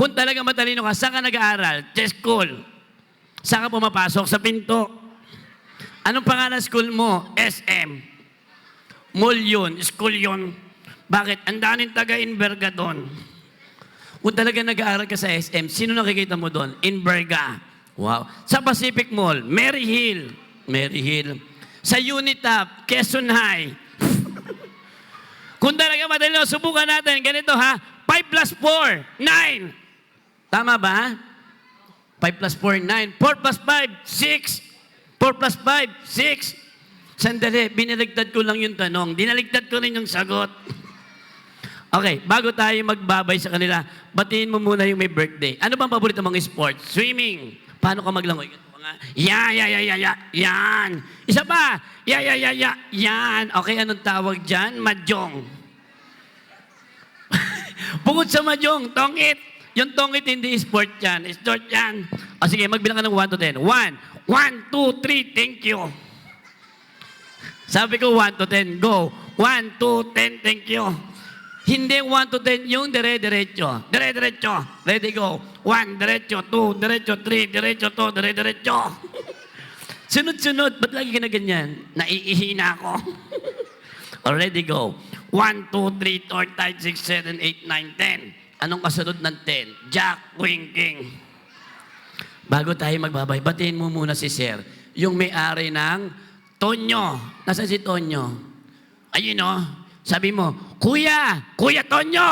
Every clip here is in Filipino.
Kung talaga matalino ka, saan ka nag-aaral? Sa school. Saan ka pumapasok? Sa pinto. Anong pangalan ng school mo? SM. Mall yun. School yun. Bakit? Ang daming taga-Inverga doon. Kung talaga nag-aaral ka sa SM, sino nakikita mo doon? Inverga. Wow. Sa Pacific Mall, Mary Hill. Mary Hill. Sa Unitap, Quezon High. Kung talaga madali, subukan natin. Ganito ha. 5 plus 4, 9. Tama ba? 5 plus 4, 9. 4 plus 5, 6. 4 plus 5, 6. Sandali, binaligtad ko lang yung tanong. Dinaligtad ko rin yung sagot. Okay, bago tayo magbabay sa kanila, batiin mo muna yung may birthday. Ano bang paborito mong sport? Swimming. Paano ka maglangoy? Ya, ya, ya, ya, ya. Yan. Isa pa. Ya, ya, ya, ya. Yan. Okay, anong tawag dyan? Madyong. Bukod sa madyong, tongit. Yung tongit hindi sport yan. Sport yan. O sige, magbilang ka ng 1 to 10. 1. 1, 2, 3, thank you. Sabi ko 1 to 10, go. 1, 2, 10, thank you. Hindi 1 to 10, yung dire-diretso. Dire-diretso. Ready, go. 1, diretso. 2, diretso. 3, diretso. 2, dire-diretso. Sunod-sunod. Ba't lagi ka na ganyan? Naiihina ako. Already go. 1, 2, 3, 4, 5, 6, 7, 8, 9, 10. Anong kasunod ng 10? Jack, Queen, King. Bago tayo magbabay, batiin mo muna si Sir. Yung may-ari ng Tonyo. Nasaan si Tonyo? Ayun o. Sabi mo, Kuya! Kuya Tonyo!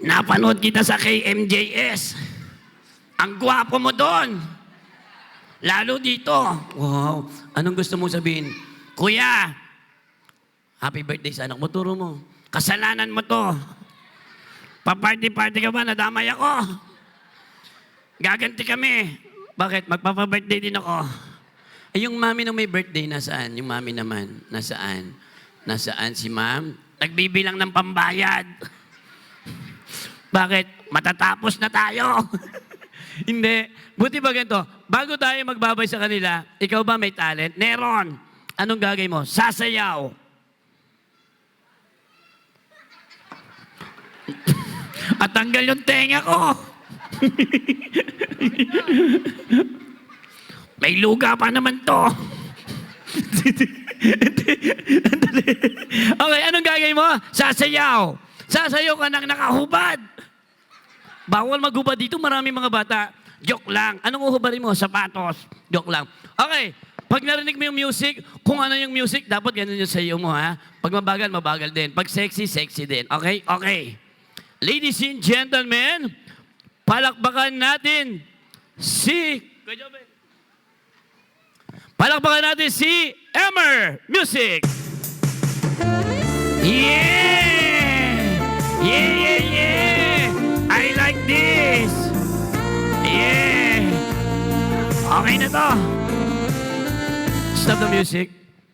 Napanood kita sa KMJS. Ang gwapo mo doon. Lalo dito. Wow. Anong gusto mo sabihin? Kuya, happy birthday sa anak mo. Turo mo. Kasalanan mo to. Pa-party-party ka ba? Nadamay ako. Gaganti kami. Bakit? Magpapa-birthday din ako. Eh, yung mami nung may birthday, nasaan? Yung mami naman, nasaan? Nasaan si ma'am? Nagbibilang ng pambayad. Bakit? Matatapos na tayo. Hindi. Buti ba ganito? Bago tayo magbabay sa kanila, ikaw ba may talent? Neron. Anong gagawin mo? Sasayaw. At tanggal yung tenga ko. May luga pa naman to. okay, anong gagawin mo? Sasayaw. Sasayaw ka nang nakahubad. Bawal maghubad dito, marami mga bata. Joke lang. Anong uhubarin mo? Sapatos. Joke lang. Okay, pag narinig mo yung music, kung ano yung music, dapat ganun yung sayo mo, ha? Pag mabagal, mabagal din. Pag sexy, sexy din. Okay? Okay. Ladies and gentlemen, palakpakan natin si... Palakpakan natin si Emmer Music. Yeah! Yeah, yeah, yeah! I like this! Yeah! Okay na to. Stop the music.